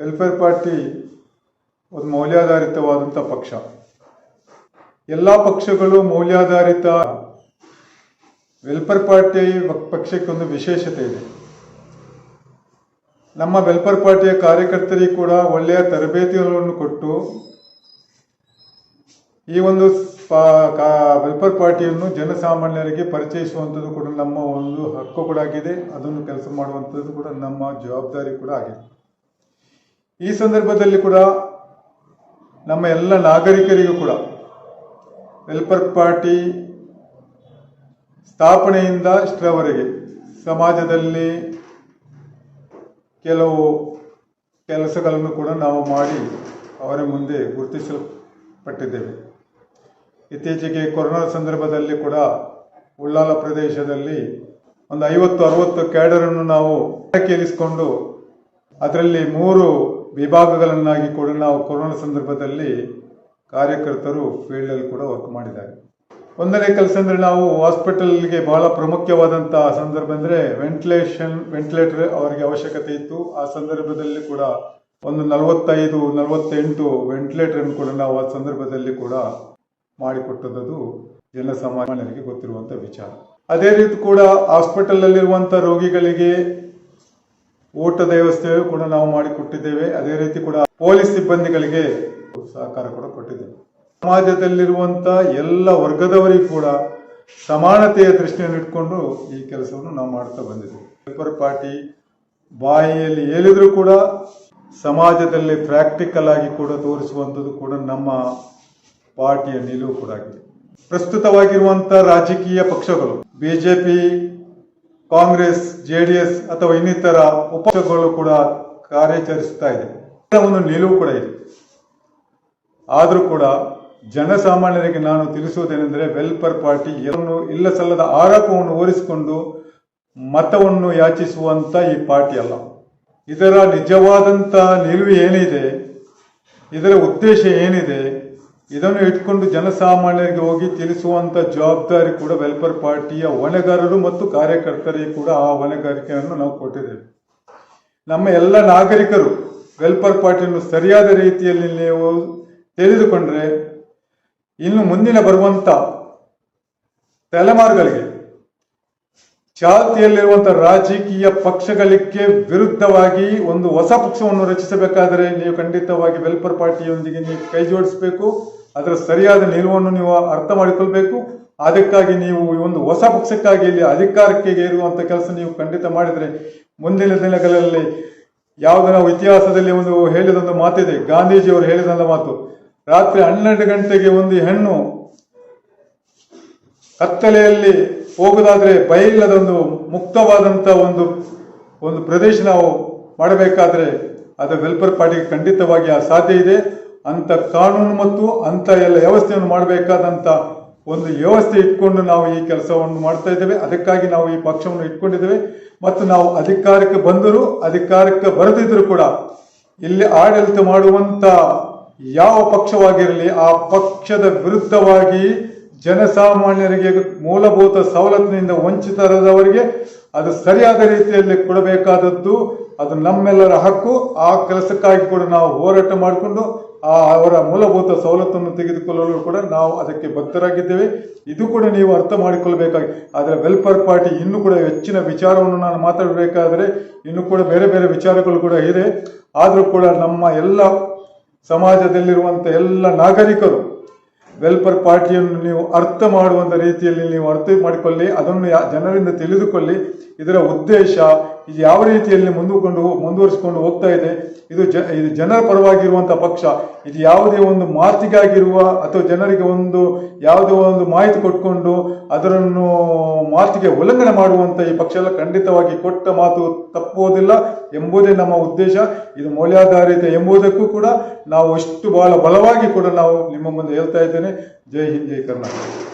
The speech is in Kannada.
ವೆಲ್ಫೇರ್ ಪಾರ್ಟಿ ಒಂದು ಮೌಲ್ಯಾಧಾರಿತವಾದಂಥ ಪಕ್ಷ. ಎಲ್ಲ ಪಕ್ಷಗಳು ಮೌಲ್ಯಾಧಾರಿತ ವೆಲ್ಫೇರ್ ಪಾರ್ಟಿ ಪಕ್ಷಕ್ಕೆ ಒಂದು ವಿಶೇಷತೆ ಇದೆ. ನಮ್ಮ ವೆಲ್ಫೇರ್ ಪಾರ್ಟಿಯ ಕಾರ್ಯಕರ್ತರಿಗೆ ಕೂಡ ಒಳ್ಳೆಯ ತರಬೇತಿಗಳನ್ನು ಕೊಟ್ಟು ಈ ಒಂದು ವೆಲ್ಫೇರ್ ಪಾರ್ಟಿಯನ್ನು ಜನಸಾಮಾನ್ಯರಿಗೆ ಪರಿಚಯಿಸುವಂಥದ್ದು ಕೂಡ ನಮ್ಮ ಒಂದು ಹಕ್ಕು ಕೂಡ ಆಗಿದೆ. ಅದನ್ನು ಕೆಲಸ ಮಾಡುವಂಥದ್ದು ಕೂಡ ನಮ್ಮ ಜವಾಬ್ದಾರಿ ಕೂಡ ಆಗಿದೆ. ಈ ಸಂದರ್ಭದಲ್ಲಿ ಕೂಡ ನಮ್ಮ ಎಲ್ಲ ನಾಗರಿಕರಿಗೂ ಕೂಡ ವೆಲ್ಫೇರ್ ಪಾರ್ಟಿ ಸ್ಥಾಪನೆಯಿಂದ ಇಷ್ಟರವರೆಗೆ ಸಮಾಜದಲ್ಲಿ ಕೆಲವು ಕೆಲಸಗಳನ್ನು ಕೂಡ ನಾವು ಮಾಡಿ ಅವರ ಮುಂದೆ ಗುರುತಿಸಲ್ಪಟ್ಟಿದ್ದೇವೆ. ಇತ್ತೀಚೆಗೆ ಕೊರೋನಾ ಸಂದರ್ಭದಲ್ಲಿ ಕೂಡ ಉಳ್ಳಾಲ ಪ್ರದೇಶದಲ್ಲಿ ಒಂದು ಐವತ್ತು, ಅರವತ್ತು ಕ್ಯಾಡರನ್ನು ನಾವು ಕೇಳಿಸಿಕೊಂಡು ಅದರಲ್ಲಿ ಮೂರು ವಿಭಾಗಗಳನ್ನಾಗಿ ಕೂಡ ನಾವು ಕೊರೋನಾ ಸಂದರ್ಭದಲ್ಲಿ ಕಾರ್ಯಕರ್ತರು ಫೀಲ್ಡಲ್ಲಿ ಕೂಡ ವರ್ಕ್ ಮಾಡಿದ್ದಾರೆ. ಒಂದನೇ ಕೆಲಸ ಅಂದರೆ ನಾವು ಹಾಸ್ಪಿಟಲ್ಗೆ ಬಹಳ ಪ್ರಮುಖವಾದಂತಹ ಸಂದರ್ಭ ಅಂದರೆ ವೆಂಟಿಲೇಷನ್ ವೆಂಟಿಲೇಟರ್ ಅವರಿಗೆ ಅವಶ್ಯಕತೆ ಇತ್ತು. ಆ ಸಂದರ್ಭದಲ್ಲಿ ಕೂಡ ಒಂದು ನಲವತ್ತೈದು, ನಲವತ್ತೆಂಟು ವೆಂಟಿಲೇಟರ್ ಕೂಡ ನಾವು ಆ ಸಂದರ್ಭದಲ್ಲಿ ಕೂಡ ಮಾಡಿಕೊಟ್ಟದ್ದು ಜನಸಾಮಾನ್ಯರಿಗೆ ಗೊತ್ತಿರುವಂಥ ವಿಚಾರ. ಅದೇ ರೀತಿ ಕೂಡ ಹಾಸ್ಪಿಟಲ್ ಅಲ್ಲಿರುವಂಥ ರೋಗಿಗಳಿಗೆ ಊಟದ ವ್ಯವಸ್ಥೆಯು ಕೂಡ ನಾವು ಮಾಡಿಕೊಟ್ಟಿದ್ದೇವೆ. ಅದೇ ರೀತಿ ಕೂಡ ಪೊಲೀಸ್ ಸಿಬ್ಬಂದಿಗಳಿಗೆ ಸಹಕಾರ ಕೂಡ ಕೊಟ್ಟಿದ್ದೇವೆ. ಸಮಾಜದಲ್ಲಿರುವಂತ ಎಲ್ಲ ವರ್ಗದವರಿಗೂ ಕೂಡ ಸಮಾನತೆಯ ದೃಷ್ಟಿಯನ್ನು ಇಟ್ಕೊಂಡು ಈ ಕೆಲಸವನ್ನು ನಾವು ಮಾಡ್ತಾ ಬಂದಿದ್ದೇವೆ. ಪೇಪರ್ ಪಾರ್ಟಿ ಬಾಯಿಯಲ್ಲಿ ಹೇಳಿದ್ರೂ ಕೂಡ ಸಮಾಜದಲ್ಲಿ ಪ್ರಾಕ್ಟಿಕಲ್ ಆಗಿ ಕೂಡ ತೋರಿಸುವಂಥದ್ದು ಕೂಡ ನಮ್ಮ ಪಾರ್ಟಿಯ ನಿಲುವು ಕೂಡ ಆಗಿದೆ. ಪ್ರಸ್ತುತವಾಗಿರುವಂತ ರಾಜಕೀಯ ಪಕ್ಷಗಳು, ಬಿಜೆಪಿ ಕಾಂಗ್ರೆಸ್ ಜೆಡಿಎಸ್ ಅಥವಾ ಇನ್ನಿತರ ಉಪಕ್ಷಗಳು ಕೂಡ ಕಾರ್ಯಾಚರಿಸ್ತಾ ಇದೆ. ಒಂದು ನಿಲುವು ಕೂಡ ಇದೆ. ಆದರೂ ಕೂಡ ಜನಸಾಮಾನ್ಯರಿಗೆ ನಾನು ತಿಳಿಸುವುದೇನೆಂದರೆ ವೆಲ್ಫೇರ್ ಪಾರ್ಟಿ ಎಲ್ಲವನ್ನು ಇಲ್ಲ ಸಲ್ಲದ ಆರೋಪವನ್ನು ಓರಿಸಿಕೊಂಡು ಮತವನ್ನು ಯಾಚಿಸುವಂತ ಈ ಪಾರ್ಟಿ ಅಲ್ಲ. ಇದರ ನಿಜವಾದಂತ ನಿಲುವು ಏನಿದೆ? ಇದರ ಉದ್ದೇಶ ಏನಿದೆ? ಇದನ್ನು ಇಟ್ಕೊಂಡು ಜನಸಾಮಾನ್ಯರಿಗೆ ಹೋಗಿ ತಿಳಿಸುವಂತ ಜವಾಬ್ದಾರಿ ಕೂಡ ವೆಲ್ಫೇರ್ ಪಾರ್ಟಿಯ ಹೊಣೆಗಾರರು ಮತ್ತು ಕಾರ್ಯಕರ್ತರಿಗೆ ಕೂಡ ಆ ಹೊಣೆಗಾರಿಕೆಯನ್ನು ನಾವು ಕೊಟ್ಟಿದ್ದೇವೆ. ನಮ್ಮ ಎಲ್ಲ ನಾಗರಿಕರು ವೆಲ್ಫೇರ್ ಪಾರ್ಟಿಯನ್ನು ಸರಿಯಾದ ರೀತಿಯಲ್ಲಿ ನೀವು ತಿಳಿದುಕೊಂಡ್ರೆ ಇನ್ನು ಮುಂದಿನ ಬರುವಂತ ತಲೆಮಾರುಗಳಿಗೆ ಚಾಲ್ತಿಯಲ್ಲಿರುವಂತಹ ರಾಜಕೀಯ ಪಕ್ಷಗಳಿಗೆ ವಿರುದ್ಧವಾಗಿ ಒಂದು ಹೊಸ ಪಕ್ಷವನ್ನು ರಚಿಸಬೇಕಾದರೆ ನೀವು ಖಂಡಿತವಾಗಿ ವೆಲ್ಫೇರ್ ಪಾರ್ಟಿಯೊಂದಿಗೆ ನೀವು ಕೈ ಜೋಡಿಸಬೇಕು. ಅದರ ಸರಿಯಾದ ನಿಲುವನ್ನು ನೀವು ಅರ್ಥ ಮಾಡಿಕೊಳ್ಬೇಕು. ಅದಕ್ಕಾಗಿ ನೀವು ಒಂದು ಹೊಸ ಪಕ್ಷಕ್ಕಾಗಿ ಇಲ್ಲಿ ಅಧಿಕಾರಕ್ಕೆ ಏರುವಂತ ಕೆಲಸ ನೀವು ಖಂಡಿತ ಮಾಡಿದರೆ ಮುಂದಿನ ದಿನಗಳಲ್ಲಿ ಯಾವುದು ನಾವು ಇತಿಹಾಸದಲ್ಲಿ ಒಂದು ಹೇಳಿದೊಂದು ಮಾತಿದೆ. ಗಾಂಧೀಜಿಯವರು ಹೇಳಿದಂತ ಮಾತು, ರಾತ್ರಿ ಹನ್ನೆರಡು ಗಂಟೆಗೆ ಒಂದು ಹೆಣ್ಣು ಕತ್ತಲೆಯಲ್ಲಿ ಹೋಗುದಾದ್ರೆ ಬಯಲದೊಂದು ಮುಕ್ತವಾದಂತ ಒಂದು ಒಂದು ಪ್ರದೇಶ ನಾವು ಮಾಡಬೇಕಾದ್ರೆ ಅದು ವೆಲ್ಫೇರ್ ಪಾರ್ಟಿಗೆ ಖಂಡಿತವಾಗಿ ಆ ಸಾಧ್ಯ ಇದೆ. ಅಂತ ಕಾನೂನು ಮತ್ತು ಅಂತ ಎಲ್ಲ ವ್ಯವಸ್ಥೆಯನ್ನು ಮಾಡಬೇಕಾದಂತ ಒಂದು ವ್ಯವಸ್ಥೆ ಇಟ್ಕೊಂಡು ನಾವು ಈ ಕೆಲಸವನ್ನು ಮಾಡ್ತಾ ಇದ್ದೇವೆ. ಅದಕ್ಕಾಗಿ ನಾವು ಈ ಪಕ್ಷವನ್ನು ಇಟ್ಕೊಂಡಿದ್ದೇವೆ. ಮತ್ತು ನಾವು ಅಧಿಕಾರಕ್ಕೆ ಬಂದರೂ, ಅಧಿಕಾರಕ್ಕೆ ಬರದಿದ್ದರೂ ಕೂಡ ಇಲ್ಲಿ ಆಡಳಿತ ಮಾಡುವಂತ ಯಾವ ಪಕ್ಷವಾಗಿರಲಿ, ಆ ಪಕ್ಷದ ವಿರುದ್ಧವಾಗಿ ಜನಸಾಮಾನ್ಯರಿಗೆ ಮೂಲಭೂತ ಸವಲತ್ತಿನಿಂದ ವಂಚಿತರಾದವರಿಗೆ ಅದು ಸರಿಯಾದ ರೀತಿಯಲ್ಲಿ ಕೊಡಬೇಕಾದದ್ದು, ಅದು ನಮ್ಮೆಲ್ಲರ ಹಕ್ಕು. ಆ ಕೆಲಸಕ್ಕಾಗಿ ಕೂಡ ನಾವು ಹೋರಾಟ ಮಾಡಿಕೊಂಡು ಆ ಅವರ ಮೂಲಭೂತ ಸವಲತ್ತನ್ನು ತೆಗೆದುಕೊಳ್ಳಲು ಕೂಡ ನಾವು ಅದಕ್ಕೆ ಬದ್ಧರಾಗಿದ್ದೇವೆ. ಇದು ಕೂಡ ನೀವು ಅರ್ಥ ಮಾಡಿಕೊಳ್ಬೇಕಾಗಿ. ಆದರೆ ವೆಲ್ಫೇರ್ ಪಾರ್ಟಿ ಇನ್ನೂ ಕೂಡ ಹೆಚ್ಚಿನ ವಿಚಾರವನ್ನು ನಾನು ಮಾತಾಡಬೇಕಾದರೆ ಇನ್ನೂ ಕೂಡ ಬೇರೆ ಬೇರೆ ವಿಚಾರಗಳು ಕೂಡ ಇದೆ. ಆದರೂ ಕೂಡ ನಮ್ಮ ಎಲ್ಲ ಸಮಾಜದಲ್ಲಿರುವಂಥ ಎಲ್ಲ ನಾಗರಿಕರು ವೆಲ್ಫೇರ್ ಪಾರ್ಟಿಯನ್ನು ನೀವು ಅರ್ಥ ಮಾಡುವಂಥ ರೀತಿಯಲ್ಲಿ ನೀವು ಅರ್ಥ ಮಾಡಿಕೊಳ್ಳಿ, ಅದನ್ನು ಜನರಿಂದ ತಿಳಿದುಕೊಳ್ಳಿ. ಇದರ ಉದ್ದೇಶ ಇದು ಯಾವ ರೀತಿಯಲ್ಲಿ ಮುಂದುಕೊಂಡು ಮುಂದುವರಿಸಿಕೊಂಡು ಹೋಗ್ತಾ ಇದೆ, ಇದು ಜ ಇದು ಜನರ ಪರವಾಗಿರುವಂಥ ಪಕ್ಷ, ಇದು ಯಾವುದೇ ಒಂದು ಮಾತಿಗಾಗಿರುವ ಅಥವಾ ಜನರಿಗೆ ಒಂದು ಯಾವುದೇ ಒಂದು ಮಾಹಿತಿ ಕೊಟ್ಕೊಂಡು ಅದರನ್ನು ಮಾತಿಗೆ ಉಲ್ಲಂಘನೆ ಮಾಡುವಂಥ ಈ ಪಕ್ಷ ಎಲ್ಲ ಖಂಡಿತವಾಗಿ ಕೊಟ್ಟ ಮಾತು ತಪ್ಪುವುದಿಲ್ಲ ಎಂಬುದೇ ನಮ್ಮ ಉದ್ದೇಶ. ಇದು ಮೌಲ್ಯಾಧಾರಿತ ಎಂಬುದಕ್ಕೂ ಕೂಡ ನಾವು ಇಷ್ಟು ಬಹಳ ಬಲವಾಗಿ ಕೂಡ ನಾವು ನಿಮ್ಮ ಮುಂದೆ ಹೇಳ್ತಾ ಇದ್ದೇನೆ ಜೈ ಹಿಂದ್ ಜೈ ಕರ್ನಾಟಕ